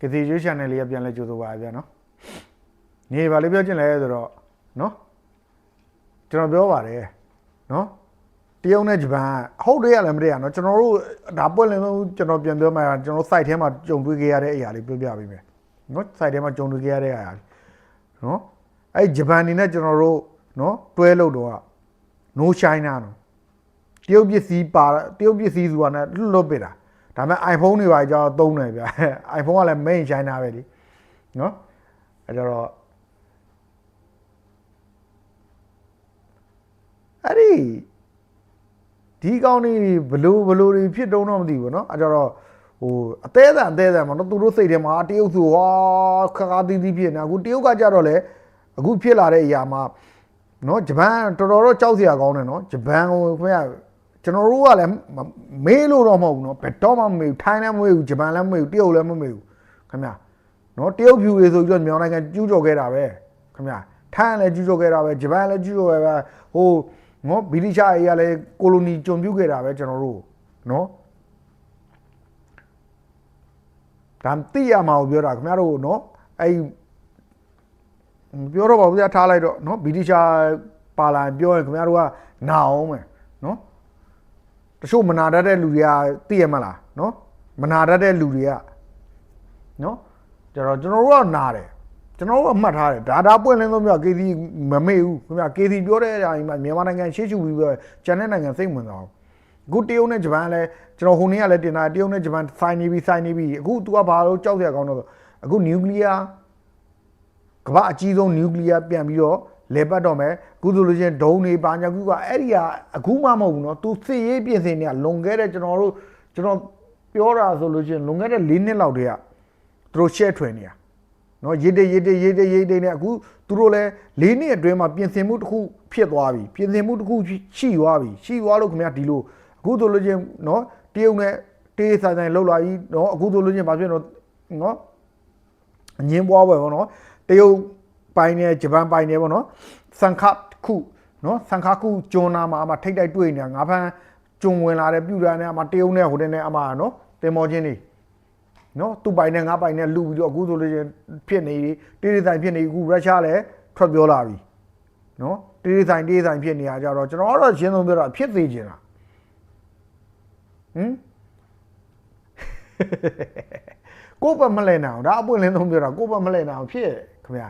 ကတိရွေး channel လေးကပြန်လဲကြိုးဆိုပါဗျာနော်နေပါလေးပြောချင်လဲဆိုတော့နော်ကျွန်တော်ပြောပါတယ်နော်တရုတ်နဲ့ဂျပန်ကဟုတ်တယ်ရလည်းမတည့်ရနော်ကျွန်တော်တို့ဒါပွင့်လင်းဆုံးကျွန်တော်ပြန်ပြောမှကျွန်တော် site ထဲမှာကြုံတွေ့ခဲ့ရတဲ့အရာလေးပြောပြပေးမယ်နော် site ထဲမှာကြုံတွေ့ခဲ့ရတဲ့အရာလေးနော်အဲ့ဂျပန်နေနဲ့ကျွန်တော်တို့နော်တွဲလို့တော့ no china နော်တရုတ်ပစ္စည်းပါတရုတ်ပစ္စည်းဆိုတာနဲ့လွတ်လွတ်ပြတာ ဒါပေမဲ့ iPhone တွေပါကြောင်းသုံးတယ်ဗျာ iPhone ကလည်း main china ပဲလीနော်အဲကြတော့အဲ့ဒီဒီကောင်းနေဘလို့ဘလို့တွေဖြစ်တုံးတော့မသိဘူးเนาะအဲကြတော့ဟိုအသေးအံအသေးအံမှာเนาะသူတို့စိတ်ထဲမှာတရုတ်ဆိုဟာခါခါတီးတီးဖြစ်နေအခုတရုတ်ကကြတော့လေအခုဖြစ်လာတဲ့အရာမှာเนาะဂျပန်တော်တော်တော့ကြောက်စရာကောင်းတယ်เนาะဂျပန်ကိုခင်ဗျာ ကျွန်တော်တို့ကလည်းမေးလို့တော့မဟုတ်ဘူးเนาะဘယ်တော့မှမမေးဘူးထိုင်းလည်းမမေးဘူးဂျပန်လည်းမမေးဘူးတရုတ်လည်းမမေးဘူးခင်ဗျာเนาะတရုတ်ဖြူတွေဆိုပြီးတော့မြန်မာနိုင်ငံကျူးကျော်ခဲ့တာပဲခင်ဗျာထိုင်းလည်းကျူးကျော်ခဲ့တာပဲဂျပန်လည်းကျူးကျော်ခဲ့တာဟိုနော်ဗီဒီရှားတွေကလည်းကိုလိုနီကျွန်ပြုတ်ခဲ့တာပဲကျွန်တော်တို့နော်ဒါတိရမှာကိုပြောတာခင်ဗျားတို့နော်အဲ့မပြောတော့ပါဘူးကြာထားလိုက်တော့နော်ဗီဒီရှားပါလာရင်ပြောရင်ခင်ဗျားတို့ကနာအောင်မယ်နော် တချို့မနာတတ်တဲ့လူတွေကသိရမလားနော်မနာတတ်တဲ့လူတွေကနော်ကျတော့ကျွန်တော်တို့ကနာတယ်ကျွန်တော်တို့ကမှတ်ထားတယ်ဒါဒါပွင့်လင်းဆုံးပြကေစီမမေ့ဘူးခင်ဗျာကေစီပြောတဲ့အရာကြီးမှမြန်မာနိုင်ငံရှေ့ရှုပြီးပြောကျန်တဲ့နိုင်ငံစိတ်ဝင်စားအောင်အခုတရုတ်နဲ့ဂျပန်လည်းကျွန်တော်ဟိုနေ့ကလည်းတင်တာတရုတ်နဲ့ဂျပန်ဆိုင်နေပြီဆိုင်နေပြီအခု तू ကဘာလို့ကြောက်စရာကောင်းတော့ဆိုအခုနျူကလ িয়ার ကမ္ဘာအကြီးဆုံးနျူကလ িয়ার ပြန်ပြီးတော့ လေပတ်တော့မယ်အခုဆိုလို့ချင်းဒုံးတွေပါညာကူကအဲ့ဒီကအခုမှမဟုတ်ဘူးเนาะ तू စစ်ရေးပြင်ဆင်နေတာလွန်ခဲ့တဲ့ကျွန်တော်တို့ကျွန်တော်ပြောတာဆိုလို့ချင်းလွန်ခဲ့တဲ့၄နှစ်လောက်တည်းကသူတို့ share ထွင်နေတာเนาะရေးတဲ့ရေးတဲ့ရေးတဲ့ရေးတဲ့နဲ့အခုသူတို့လည်း၄နှစ်အတွင်းမှာပြင်ဆင်မှုတစ်ခုဖြစ်သွားပြီပြင်ဆင်မှုတစ်ခုရှိသွားပြီရှိသွားလို့ခင်ဗျာဒီလိုအခုဆိုလို့ချင်းเนาะတရုတ်နဲ့တေးဆိုင်ဆိုင်လောက်လာပြီเนาะအခုဆိုလို့ချင်းဘာဖြစ်တော့เนาะအငင်းပွားပွဲပေါ့နော်တရုတ် ပိုင်နဲ့ဂျပန်ပိုင်နဲ့ပေါ့နော်စန်ခတ်ခုနော်စန်ခတ်ခုကျွန်းနာမှာအမထိတ်တိုက်တွေ့နေတာငါဖန်ကျွန်းဝင်လာတဲ့ပြူတာနဲ့အမတရုတ်နဲ့ဟိုတဲ့နဲ့အမနော်တင်မောချင်းနေနော်သူ့ပိုင်နဲ့ငါပိုင်နဲ့လူပြီးတော့အခုဆိုလို့ချင်းဖြစ်နေပြီတေးတေးဆိုင်ဖြစ်နေပြီအခုရုရှားလည်းထွက်ပြောလာပြီနော်တေးတေးဆိုင်တေးတေးဆိုင်ဖြစ်နေရကြတော့ကျွန်တော်ကတော့ရှင်းဆုံးပြောတာဖြစ်သေးချင်တာဟမ်ကိုယ့်ဘက်မလဲနိုင်အောင်ဒါအပွင့်လင်းဆုံးပြောတာကိုယ့်ဘက်မလဲနိုင်အောင်ဖြစ်ခင်ဗျာ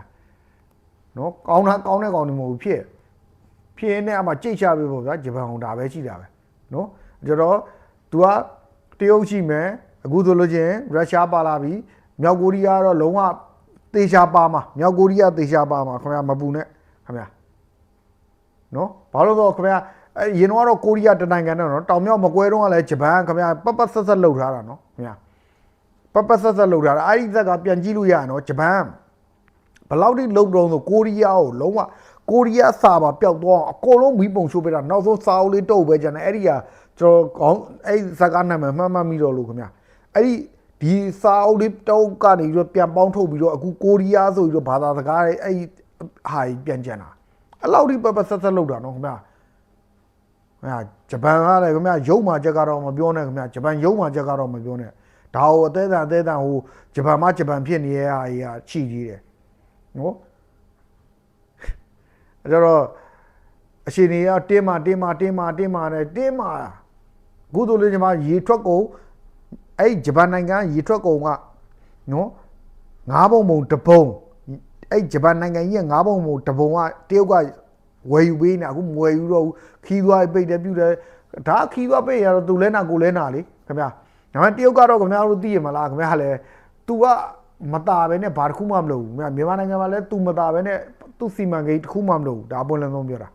နော်ကောင်းတာကောင်းတဲ့ကောင်းတယ်မဟုတ်ဘူးဖြစ်ဖြစ်နေအမှကြိတ်ချပေးဖို့ဗျာဂျပန်အောင်ဒါပဲရှိတာပဲနော်ကြတော့ तू ကတရုတ်ရှိမယ်အခုဆိုလို့ချင်းရုရှားပါလာပြီမြောက်ကိုရီးယားတော့လုံးဝသေချာပါမှာမြောက်ကိုရီးယားသေချာပါမှာခင်ဗျာမပူနဲ့ခင်ဗျာနော်ဘာလို့တော့ခင်ဗျာအဲရင်တော့ကိုရီးယားတနိုင်ငံနဲ့နော်တောင်မြောက်မကွဲတော့ကလည်းဂျပန်ခင်ဗျာပတ်ပတ်ဆက်ဆက်လှုပ်ထားတာနော်ခင်ဗျာပပဆက်ဆက်လောက်ထားတာအဲ့ဒီဇက်ကပြန်ကြည့်လို့ရရနော်ဂျပန် ဘယ်လောက်ထိလုံတော့ဆိုကိုရီးယားကိုလုံးဝကိုရီးယားစာပါပျောက်သွားအောင်အကုန်လုံးမီးပုံရှိုးပေးတာနောက်ဆုံးစာအုပ်လေးတုပ်ပဲကျန်တယ်အဲ့ဒီကကျွန်တော်ကောင်းအဲ့ဒီဇက်ကနာမည်မှတ်မှတ်မိတော့လို့ခင်ဗျအဲ့ဒီဒီစာအုပ်လေးတုပ်ကနေပြီးတော့ပြန်ပေါင်းထုတ်ပြီးတော့အခုကိုရီးယားဆိုပြီးတော့ဘာသာစကားတွေအဲ့ဒီဟာကြီးပြန်ကျန်တာအဲ့လောက်ထိပပဆက်ဆက်လောက်တာနော်ခင်ဗျခင်ဗျဂျပန်ကလည်းခင်ဗျရုပ်မာချက်ကတော့မပြောနဲ့ခင်ဗျဂျပန်ရုပ်မာချက်ကတော့မပြောနဲ့ဒါဟိုအသေးအံအသေးအံဟိုဂျပန်မှဂျပန်ဖြစ်နေတဲ့ဟာကြီးကရှိသေးတယ် နော်အဲ့တော့အရှင်ကြီးကတင်းမာတင်းမာတင်းမာတင်းမာနဲ့တင်းမာအခုတို့လေးညီမရေထွက်ကုန်အဲ့ဂျပန်နိုင်ငံရေထွက်ကုန်ကနော်ငါးပုံပုံတပုံအဲ့ဂျပန်နိုင်ငံကြီးကငါးပုံပုံတပုံကတရုတ်ကဝယ်ယူပေးနေအခုမဝယ်ယူတော့ဘူးခီးသွားပိတ်တယ်ပြုတ်တယ်ဒါခီးသွားပိတ်ရတော့သူလဲနာကိုလဲနာလေခင်ဗျာဒါပေမဲ့တရုတ်ကတော့ခင်ဗျားတို့သိရမလားခင်ဗျားလည်း तू က မตาပဲနဲ့ဘာတစ်ခုမှမလုပ်ဘူးမြန်မာနိုင်ငံမှာလည်း तू မตาပဲနဲ့ तू စီမံကိန်းတစ်ခုမှမလုပ်ဘူးဒါအပွင့်လင်းဆုံးပြောတာ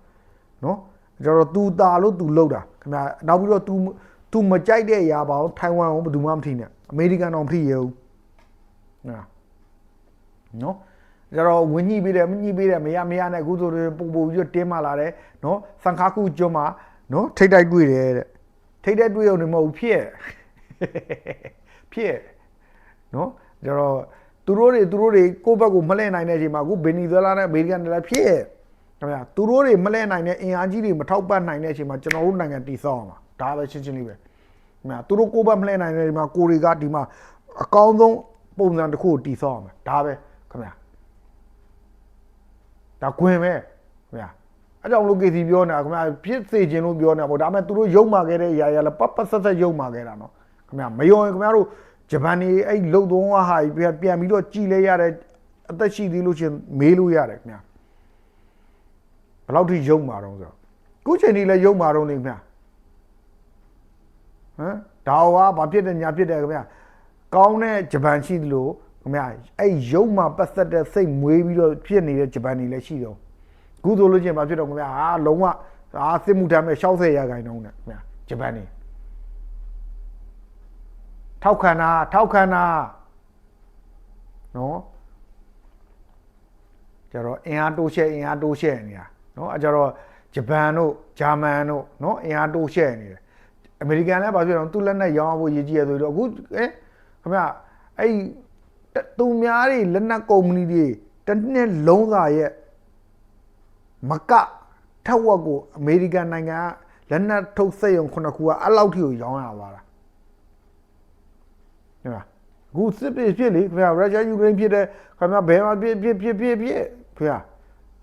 နော်ကျတော့ तू ตาလို့ तू လုပ်တာခင်ဗျာနောက်ပြီးတော့ तू तू မကြိုက်တဲ့အရာပါအောင်ထိုင်ဝမ်ကိုဘယ်သူမှမထိနဲ့အမေရိကန်တော့မထိရဘူးနော်နော်ကျတော့ဝင်းညှိပေးတယ်မညှိပေးတယ်မရမရနဲ့အခုဆိုရင်ပုံပုံပြီးတင်းမာလာတယ်နော်စံခါကူကျွန်းမှာနော်ထိတ်တိုက်တွေ့တယ်တဲ့ထိတ်တိုက်တွေ့ရုံနဲ့မဟုတ်ဘူးဖြစ်ဖြစ်နော် ကျတော့သူတို့တွေသူတို့တွေကိုယ့်ဘက်ကိုမလှည့်နိုင်တဲ့အချိန်မှာအခုဗင်နီဇွဲလားနဲ့အမေရိကန်တွေလည်းဖြစ်ခင်ဗျာသူတို့တွေမလှည့်နိုင်တဲ့အင်အားကြီးတွေမထောက်ပံ့နိုင်တဲ့အချိန်မှာကျွန်တော်တို့နိုင်ငံတည်ဆောက်အောင်ပါဒါပဲရှင်းရှင်းလေးပဲခင်ဗျာသူတို့ကိုယ့်ဘက်မလှည့်နိုင်တဲ့အချိန်မှာကိုရီကဒီမှာအကောင်းဆုံးပုံစံတစ်ခုကိုတည်ဆောက်အောင်မယ်ဒါပဲခင်ဗျာဒါကွင်ပဲခင်ဗျာအဲကြောင့်လို့ KC ပြောနေတာခင်ဗျာဖြစ်စေခြင်းလို့ပြောနေတာပေါ့ဒါပေမဲ့သူတို့ယုံမာခဲ့တဲ့အရာရလဲပတ်ပတ်ဆက်ဆက်ယုံမာခဲ့တာနော်ခင်ဗျာမယုံရင်ခင်ဗျားတို့ ဂျပန်နေအဲ့လုံသုံးဝါဟာကြီးပြန်ပြန်ပြီးတော့ကြည်လဲရတဲ့အသက်ရှိသေးလို့ရှရင်မေးလို့ရတယ်ခင်ဗျာဘယ်လောက်ထိယုံမာတော့ဆိုတော့ခုချိန်ကြီးလဲယုံမာတော့နေခင်ဗျာဟမ်ဒါဟောဘာဖြစ်တယ်ညာဖြစ်တယ်ခင်ဗျာကောင်းတဲ့ဂျပန်ရှိသလိုခင်ဗျာအဲ့ရုပ်မှာပတ်သက်တဲ့စိတ်မွေးပြီးတော့ဖြစ်နေတဲ့ဂျပန်တွေလည်းရှိတော့ခုဆိုလို့ချင်းဘာဖြစ်တော့ခင်ဗျာဟာလုံးဝအာစစ်မှုထမ်းမဲ့60ရာခိုင်နှုန်းနဲ့ခင်ဗျာဂျပန်နေ ထောက်ခံတာထောက်ခံတာနော်ကျတော့အင်အားတိုးရှဲအင်အားတိုးရှဲနေတာနော်အဲကျတော့ဂျပန်တို့ဂျာမန်တို့နော်အင်အားတိုးရှဲနေတယ်အမေရိကန်လည်းဘာဖြစ်တော့သူလက်နဲ့ရောင်းဖို့ရည်ကြီးရဆိုတော့အခုအဲခင်ဗျအဲ့တသူများတွေလက်နက်ကုမ္ပဏီတွေတစ်နှစ်လုံးစာရဲ့မကထက်ဝက်ကိုအမေရိကန်နိုင်ငံကလက်နက်ထုတ်စက်ရုံခုနှစ်ခုကအဲ့လောက်ထိကိုရောင်းရပါလား ဟုတ်လားအခုစစ်ပစ်ဖြစ်လေခင်ဗျရုရှားယူကရိန်းဖြစ်တဲ့ခင်ဗျဘယ်မှာဖြစ်ဖြစ်ဖြစ်ဖြစ်ဖြစ်ခင်ဗျ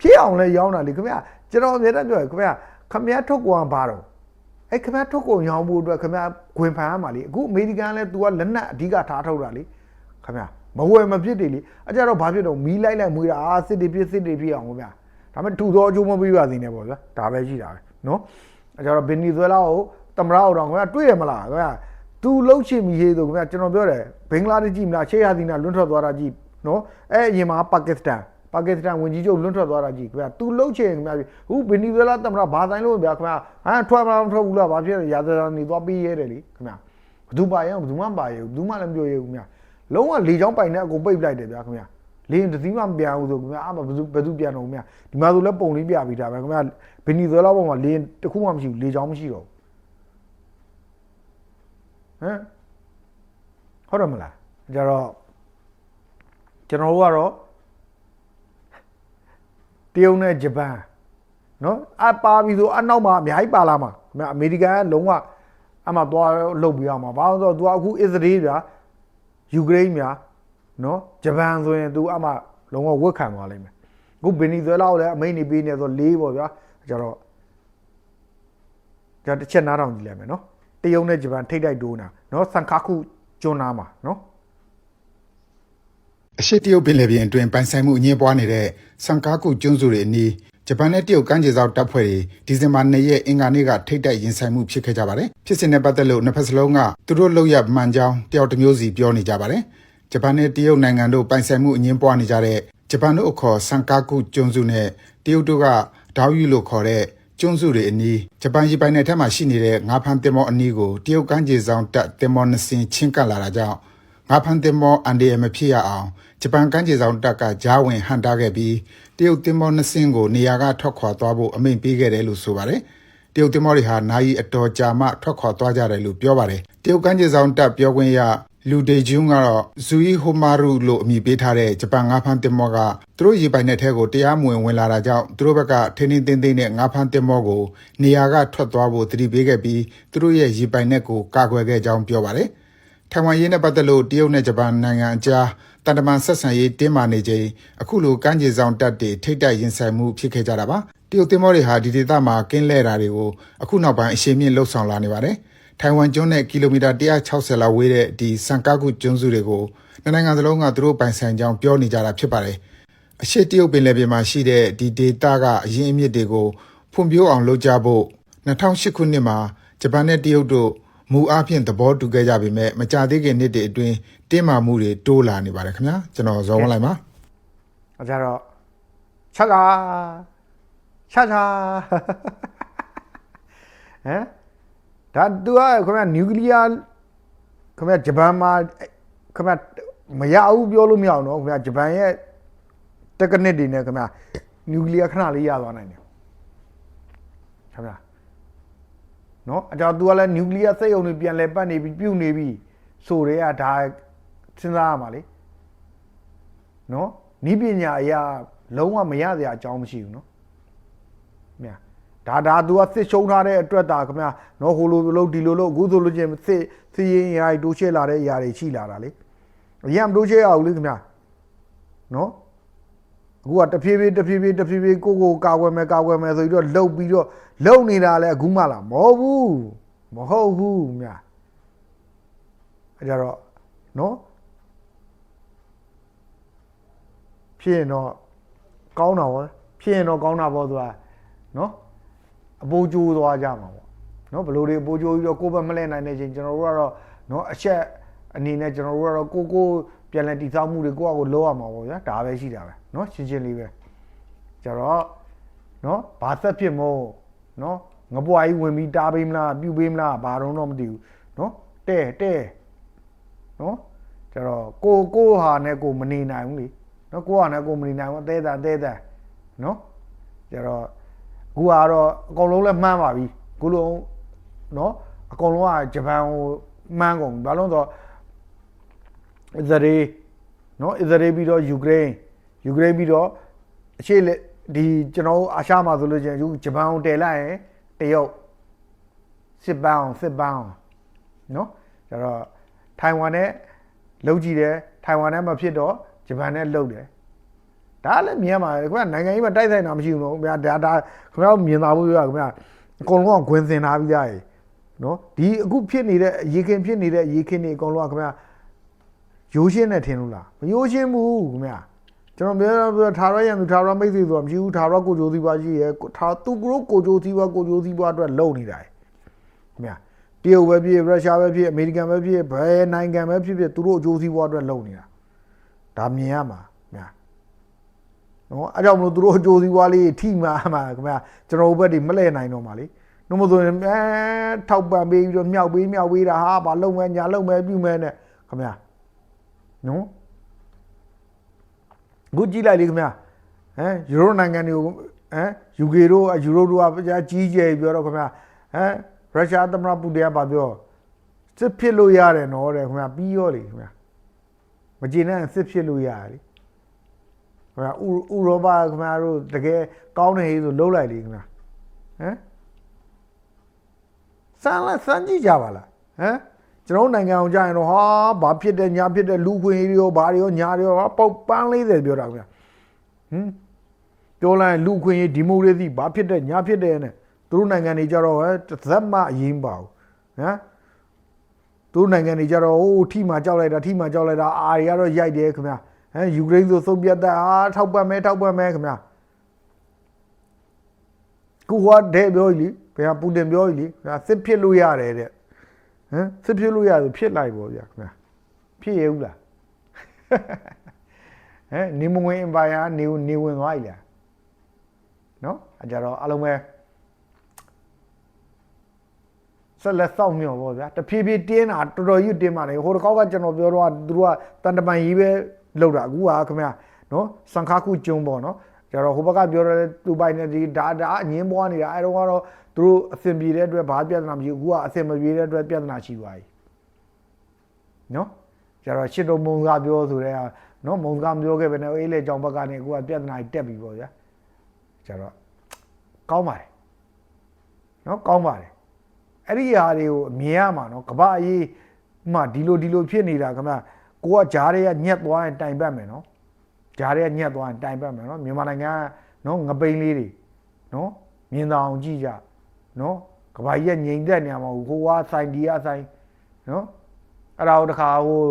ဖြစ်အောင်လဲရောင်းတာလေခင်ဗျကျွန်တော်အများနဲ့ပြောရခင်ဗျခင်ဗျထုတ်ကွာဘာတော့အဲ့ခင်ဗျားထုတ်ကုန်ရောင်းဖို့အတွက်ခင်ဗျားဂွင်ဖန်ရမှာလေအခုအမေရိကန်လဲ तू ကလက်နက်အဓိကထားထုတ်တာလေခင်ဗျာမဝယ်မဖြစ်တယ်လေအကြတော့ဘာဖြစ်တော့မီးလိုက်လိုက်မွေးတာအာစစ်တွေဖြစ်စစ်တွေဖြစ်အောင်ခင်ဗျာဒါပေမဲ့ထူသောအကျိုးမပေးပါစေနဲ့ပေါ့ဗျာဒါပဲရှိတာပဲနော်အကြတော့ဗင်နီဇွဲလားကိုတမရအောင်တော့ခင်ဗျာတွေ့ရမလားခင်ဗျာ तू လှုပ်ချင်မီဟေးဆိုခင်ဗျာကျွန်တော်ပြောတယ်ဘင်္ဂလားဒေ့ရှ်ကြည့်မလားရှေးဟာဒီနာလွတ်ထွက်သွားတာကြည့်နော်အဲ့အရင်မှာပါကစ္စတန်ပါကစ္စတန်ဝင်ကြီးချုပ်လွတ်ထွက်သွားတာကြည့်ခင်ဗျာ तू လှုပ်ချင်ခင်ဗျာဟူဗင်နီဇွဲလားတမရဘာဆိုင်လို့ဗျာခင်ဗျာဟမ်ထွက်မလားမထွက်ဘူးလားဘာဖြစ်လဲရာဇာနေသွားပြီးရဲတယ်လေခင်ဗျာဘယ်သူပါရင်ဘယ်သူမှမပါရဘူးဘယ်သူမှလည်းမပြောရဘူးခင်ဗျာလုံးဝလေချောင်းပိုင်နဲ့အကုန်ပိတ်လိုက်တယ်ဗျာခင်ဗျာလေရင်တစ်စီးမှမပြန်ဘူးဆိုခင်ဗျာအာမဘယ်သူဘယ်သူပြန်တော့ခင်ဗျာဒီမှာဆိုလည်းပုံလေးပြပြီးတာပဲခင်ဗျာဗင်နီဇွဲလားပေါ်မှာလေရင်တစ်ခုမှမရှိဘူးလေချောင်းမရှိတော့ဘူး ဟမ်ဟုတ်တယ်မလားကြတော့ကျွန်တော်တို့ကတော့တရုတ်နဲ့ဂျပန်နော်အပါပြီဆိုအနောက်မှာအများကြီးပါလာမှာခင်ဗျာအမေရိကန်ကလုံးဝအမှသွားလှုပ်ပြီးအောင်မှာဘာလို့ဆိုတော့ तू အခုအစ္စရေးဗျာယူကရိန်းဗျာနော်ဂျပန်ဆိုရင် तू အမှလုံးဝဝတ်ခံသွားလိမ့်မယ်အခုဗင်နီဇွဲလားကိုလည်းအမိန်နေပေးနေဆိုလေးပေါ့ဗျာကြတော့ကြတစ်ချက်နားထောင်ကြည့်လိုက်မယ်နော် တရုတ်နဲ့ဂျပန်ထိတ်တိုက်တိုးနေတာနော်ဆန်ခါခုကျွန်းနာမှာနော်အရှိတရုတ်ပင်လယ်ပြင်အတွင်းပိုင်ဆိုင်မှုအငြင်းပွားနေတဲ့ဆန်ကားကုကျွန်းစုတွေအနီးဂျပန်နဲ့တရုတ်ကမ်းခြေစောက်တပ်ဖွဲ့တွေဒီဇင်ဘာ2ရက်အင်္ဂါနေ့ကထိတ်တိုက်ရင်ဆိုင်မှုဖြစ်ခဲ့ကြပါတယ်။ဖြစ်စဉ်နဲ့ပတ်သက်လို့နှစ်ဖက်စလုံးကသူတို့လောက်ရမှန်ကြောင်းတယောက်တစ်မျိုးစီပြောနေကြပါတယ်။ဂျပန်နဲ့တရုတ်နိုင်ငံတို့ပိုင်ဆိုင်မှုအငြင်းပွားနေကြတဲ့ဂျပန်တို့အခေါ်ဆန်ကားကုကျွန်းစုနဲ့တရုတ်တို့ကဒေါယူလို့ခေါ်တဲ့ ကျွန်းစုတွေအနီးဂျပန်ရေပိုင်နယ်ထက်မှရှိနေတဲ့ငါးဖမ်းတင်မောအနီးကိုတရုတ်ကမ်းခြေစောက်တပ်တင်မောနှစ်စင်ချင်းကပ်လာတာကြောင့်ငါဖန်တင်မောအန်ဒီယမဖြစ်ရအောင်ဂျပန်ကမ်းခြေဆောင်တပ်ကဂျားဝင်ဟန်တာခဲ့ပြီးတရုတ်တင်မောနှစ်စင်းကိုနေရာကထွက်ခွာသွားဖို့အမိန့်ပေးခဲ့တယ်လို့ဆိုပါတယ်။တရုတ်တင်မောတွေဟာနိုင်အတော်ကြာမှထွက်ခွာသွားကြတယ်လို့ပြောပါတယ်။တရုတ်ကမ်းခြေဆောင်တပ်ပြောခွင့်ရ လူဒေဂျွန်းကတော့ဇူအီဟိုမာရူလို့အမည်ပေးထားတဲ့ဂျပန်ငါဖန်တင်မောကသူတို့ရေပိုင်တဲ့ထဲကိုတရားမဝင်ဝင်လာတာကြောင့်သူတို့ဘက်ကထိန်းထိန်းသိမ်းသိမ်းနဲ့ငါဖန်တင်မောကိုနေရာကထွက်သွားဖို့တတိပေးခဲ့ပြီးသူတို့ရဲ့ရေပိုင်တဲ့ကိုကာကွယ်ခဲ့ကြောင်းပြောပါတယ်။ထိုင်ဝမ်ရေးနဲ့ပတ်သက်လို့တရုတ်နဲ့ဂျပန်နိုင်ငံအကြားတန်တမန်ဆက်ဆံရေးတင်းမာနေချိန်အခုလိုကမ်းခြေဆောင်တပ်တွေထိတ်တိုက်ရင်ဆိုင်မှုဖြစ်ခဲ့ကြတာပါတရုတ်သင်္ဘောတွေဟာဒီဒေသမှာကင်းလဲတာတွေကိုအခုနောက်ပိုင်းအရှိန်မြင့်လှုပ်ဆောင်လာနေပါတယ် ထိုင်ဝမ်ကျွန်းနဲ့ကီလိုမီတာ160လောက်ဝေးတဲ့ဒီစန်ကာကူကျွန်းစုတွေကိုနှစ်နိုင်ငံစလုံးကသူတို့ပိုင်ဆိုင်ကြောင်းပြောနေကြတာဖြစ်ပါတယ်အရှိတရုတ်ပင်လယ်ပြင်မှာရှိတဲ့ဒီဒေသကအရင်းအမြစ်တွေကိုဖွံ့ဖြိုးအောင်လုပ်ကြဖို့2008ခုနှစ်မှာဂျပန်နဲ့တရုတ်တို့မူအားဖြင့်သဘောတူခဲ့ကြပေမဲ့မကြသေးခင်နှစ်တွေအတွင်းတင်းမာမှုတွေတိုးလာနေပါတယ်ခင်ဗျာကျွန်တော်ဇော်ဝင်းလိုက်ပါအဲကြတော့ချက်ကာချက်ချာဟမ် ဒါသူကခင်ဗျနျူကလ িয়ার ခင်ဗျဂျပန်မှာခင်ဗျမရဘူးပြောလို့မရအောင်နော်ခင်ဗျဂျပန်ရဲ့တက်ကနစ်တွေနဲ့ခင်ဗျနျူကလ িয়ার ခဏလေးရသွားနိုင်တယ်ခင်ဗျနော်အကြောင်းသူကလည်းနျူကလ িয়ার စိတ်အုံတွေပြန်လဲပတ်နေပြီပြုတ်နေပြီဆိုရဲကဒါစဉ်းစားရမှာလေ နော်နီးပညာအရာလုံးဝမရစရာအကြောင်းမရှိဘူးနော်မြာ ဒါဒါသူကစစ်ရှုံးထားတဲ့အတွက်ဒါခင်ဗျာနော်ဟိုလိုလိုဒီလိုလိုအခုဆိုလို့ချင်းစစ်စစ်ရင်အရာတွေတိုးချဲ့လာတဲ့အရာတွေရှိလာတာလေအရင်မတိုးချဲရအောင်လေခင်ဗျာနော်အခုကတဖြည်းဖြည်းတဖြည်းဖြည်းတဖြည်းဖြည်းကိုကိုကာကွယ်မယ်ကာကွယ်မယ်ဆိုပြီးတော့လှုပ်ပြီးတော့လှုပ်နေတာလဲအခုမှလားမဟုတ်ဘူးမဟုတ်ဘူးခင်ဗျာအဲကြတော့နော်ဖြစ်ရင်တော့ကောင်းတာဗောဖြစ်ရင်တော့ကောင်းတာဗောဆိုတာနော် အပိုးကျိုးသွားကြမှာဗောနော်ဘယ်လိုတွေအပိုးကျိုးပြီးတော့ကိုယ်ဘက်မလဲနိုင်တဲ့ချိန်ကျွန်တော်တို့ကတော့နော်အချက်အနေနဲ့ကျွန်တော်တို့ကတော့ကိုကိုပြန်လဲတည်ဆောက်မှုတွေကိုယ့်အကိုလောရမှာဗောဗျာဒါပဲရှိတာပဲနော်ရှင်းရှင်းလေးပဲကြတော့နော်ဘာသက်ဖြစ်မို့နော်ငပွားကြီးဝင်ပြီးတားပေးမလားပြုတ်ပေးမလားဘာတော့တော့မသိဘူးနော်တဲ့တဲ့နော်ကြတော့ကိုကိုဟာနဲ့ကိုမနေနိုင်ဘူးလေနော်ကိုဟာနဲ့ကိုမနေနိုင်ဘူးအသေးတာအသေးတာနော်ကြတော့ အခုကတော့အကုန်လုံးလဲမှန်းပါပြီခုလုံးနော်အကုန်လုံးကဂျပန်ကိုမှန်းကုန်ပြီဘာလို့လဲဆိုတော့အစ္စရေးနော်အစ္စရေးပြီးတော့ယူကရိန်းယူကရိန်းပြီးတော့အရှေ့လက်ဒီကျွန်တော်တို့အာရှမှာဆိုလို့ချင်းယူဂျပန်ကိုတယ်လိုက်ရင်တရုတ်စစ်ပန်းစစ်ပန်းနော်ကျတော့ထိုင်ဝမ်နဲ့လုံကြည့်တယ်ထိုင်ဝမ်နဲ့မဖြစ်တော့ဂျပန်နဲ့လုံတယ် ဒါလည်းမြင်ပါလေခင်ဗျာနိုင်ငံကြီးမှာတိုက်ဆိုင်တာမရှိဘူးနော်ခင်ဗျာဒါဒါခင်ဗျားမြင်သာဖို့ပြောရခင်ဗျာအကုန်လုံးကဂွင်စင်ထားပြီးသားရေနော်ဒီအခုဖြစ်နေတဲ့ရေခင်ဖြစ်နေတဲ့ရေခင်တွေအကုန်လုံးကခင်ဗျာရိုးရှင်းနဲ့ထင်လို့လားမရိုးရှင်းဘူးခင်ဗျာကျွန်တော်ပြောပြောထာဝရရန်သူထာဝရမိတ်ဆွေဆိုတာမရှိဘူးထာဝရကိုကြိုးစည်းပွားရှိရဲထာသူကကိုကြိုးစည်းပွားကိုကြိုးစည်းပွားအတွက်လုံနေတာခင်ဗျာတရုတ်ပဲဖြစ်ရုရှားပဲဖြစ်အမေရိကန်ပဲဖြစ်ဘယ်နိုင်ငံပဲဖြစ်ဖြစ်သူတို့အကျိုးစည်းပွားအတွက်လုံနေတာဒါမြင်ရမှာခင်ဗျာ နော်အဲကြောင့်မလို့သူတို့အကျိုးစည်းပွားလေးထိမှာမှာခင်ဗျာကျွန်တော်ဘက်ဒီမလဲနိုင်တော့မှာလေနှမဆိုရင်အဲထောက်ပံ့ပေးပြီးတော့မြောက်ပေးမြောက်ပေးတာဟာဘာလုံမဲညာလုံမဲပြုမဲနဲ့ခင်ဗျာနော်အခုကြည့်လိုက်လေခင်ဗျာဟမ်ယူရိုနိုင်ငံတွေကိုဟမ်ယူကေတို့ယူရိုတို့ကကြာကြီးကျယ်ပြောတော့ခင်ဗျာဟမ်ရုရှားသမ္မတပူတင်ကဘာပြောစစ်ဖြစ်လို့ရတယ်နော်တဲ့ခင်ဗျာပြီးရောလေခင်ဗျာမကျေနပ်ရင်စစ်ဖြစ်လို့ရတယ်လေ ခင်ဗျာဥဥရောပခင်ဗျာတို့တကယ်ကောင်းနေဟေးဆိုလှုပ်လိုက်လေခင်ဗျာဟမ်စမ်းလိုက်စမ်းကြည့်ကြပါလားဟမ်ကျွန်တော်တို့နိုင်ငံအောင်ကြာရင်တော့ဟာဘာဖြစ်တယ်ညာဖြစ်တယ်လူခွင့်ရေးတွေရောဘာတွေရောညာတွေရောဟာပေါက်ပန်း40ပြောတာခင်ဗျာဟမ်ပြောလိုက်ရင်လူခွင့်ရေးဒီမိုကရေစီဘာဖြစ်တယ်ညာဖြစ်တယ်နဲ့သူတို့နိုင်ငံတွေကြတော့ဟဲ့တစ်သက်မှအရင်ပါဘူးဟမ်သူတို့နိုင်ငံတွေကြတော့ဟိုထိမှကြောက်လိုက်တာထိမှကြောက်လိုက်တာအာတွေကတော့ရိုက်တယ်ခင်ဗျာ ဟမ်ယူကရိန်းဆိုသုံးပြတ်တာအာထောက်ပံ့မဲထောက်ပံ့မဲခင်ဗျာကူဟောတဲ့ပြောကြီးလေဘယ်ဟာပူတင်ပြောကြီးလေခင်ဗျာစစ်ဖြစ်လို့ရတယ်တဲ့ဟမ်စစ်ဖြစ်လို့ရတယ်ဖြစ်လိုက်ပေါ့ဗျာခင်ဗျာဖြစ်ရဘူးလားဟမ်နေမဝင်အပိုင်ဟာနေနေဝင်သွားပြီလားနော်အကြတော့အလုံးပဲဆက်လက်စောင့်မျှော်ပေါ့ဗျာတဖြည်းဖြည်းတင်းတာတော်တော်ကြီးတင်းပါတယ်ဟိုတစ်ခေါက်ကကျွန်တော်ပြောတော့သူတို့ကတန်တပန်ကြီးပဲ လောက်တာအခုကခင်ဗျာနော်စံခါခုကျုံပေါ့နော်ကျတော့ဟိုဘက်ကပြောရဲသူပိုင်နေဒီဒါဒါအငင်းပွားနေတာအဲတော့ကတော့သူတို့အဆင်ပြေတဲ့အတွက်ဘာပြဿနာမရှိဘူးအခုကအဆင်မပြေတဲ့အတွက်ပြဿနာရှိသွားပြီနော်ကျတော့ရှစ်တုံမုံကားပြောဆိုတဲ့နော်မုံကားမပြောခဲ့ပဲနဲ့အေးလေကြောင်ဘက်ကနေအခုကပြဿနာကြီးတက်ပြီပေါ့ဗျာကျတော့ကောင်းပါတယ်နော်ကောင်းပါတယ်အဲ့ဒီဟာတွေကိုမြင်ရမှာနော်ကပအရေးမှဒီလိုဒီလိုဖြစ်နေတာခင်ဗျ ကိုကဂျားတွေကညက်သွားရင်တိုင်ပတ်မယ်နော်ဂျားရဲညက်သွားရင်တိုင်ပတ်မယ်နော်မြန်မာနိုင်ငံကနော်ငပိန်လေးတွေနော်မြင်တော်အောင်ကြည့်ကြနော်ကဘာကြီးကငြိမ်သက်နေမှာဟိုကဆိုင်ဒီကဆိုင်နော်အဲ့ဒါကိုတခါဟို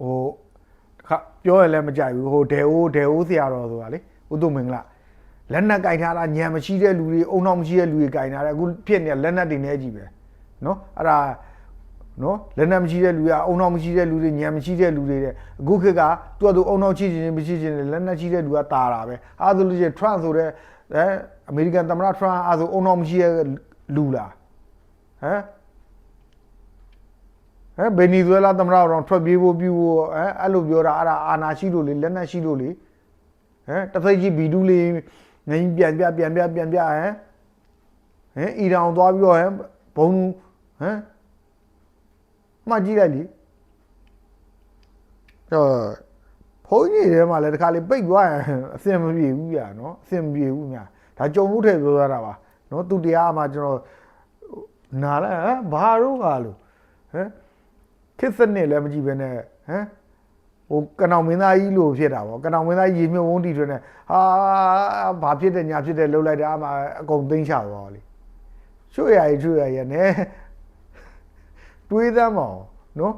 ဟိုတခါပြောရလဲမကြိုက်ဘူးဟိုဒဲအိုးဒဲအိုးဆရာတော်ဆိုတာလေဥတုမင်္ဂလာလက်နက်ကင်ထားတာညံမရှိတဲ့လူတွေအုံနောက်မရှိတဲ့လူတွေကင်ထားတယ်အခုဖြစ်နေလက်နက်တွေနဲ့ကြီးပဲနော်အဲ့ဒါ နော်လက်နက်မရှိတဲ့လူကအုံနောက်မရှိတဲ့လူတွေညံမရှိတဲ့လူတွေတဲ့အခုခေတ်ကသူ့အတူအုံနောက်ချိချင်းမရှိချင်းလက်နက်ရှိတဲ့လူကတာတာပဲအားဆိုလို့ချင်း Trump ဆိုတဲ့အဲအမေရိကန်သမ္မတ Trump အားဆိုအုံနောက်မရှိတဲ့လူလားဟမ်ဟဲ့ဗင်နီဇွဲလားသမ္မတတော်ထွက်ပြေးဖို့ပြုဖို့အဲအဲ့လိုပြောတာအဲ့ဒါအာနာရှိလို့လေလက်နက်ရှိလို့လေဟမ်တစ်သိပ်ကြီးဗီဒူးလေးငင်းပြန်ပြပြန်ပြပြန်ပြဟမ်ဟမ်အီရန်သွားပြီးတော့ဟမ်ဘုံဟ မ်မှတ်ကြည့်လိုက်လေတော့ဖုန်းကြီးထဲမှာလည်းတခါလေပိတ်သွားရင်အဆင်မပြေဘူးကြာနော်အဆင်မပြေဘူးညာဒါကြုံလို့ထည့်ပြောရတာပါနော်သူတရားမှာကျွန်တော်နားလဲဟမ်ဘာလို့ကလို့ဟမ်ခစ်စနစ်လည်းမကြည့်ပဲနဲ့ဟမ်ဟိုကနောင်မင်းသားကြီးလို့ဖြစ်တာပေါ့ကနောင်မင်းသားကြီးရေမြုပ်ဝန်းတီထွန်းနဲ့ဟာဘာဖြစ်တယ်ညာဖြစ်တယ်လှုပ်လိုက်တာအမှအကုန်သိမ်းချသွားလေချွတ်ရည်ချွတ်ရည်နဲ့ တွေးသမ်းမအောင်နော်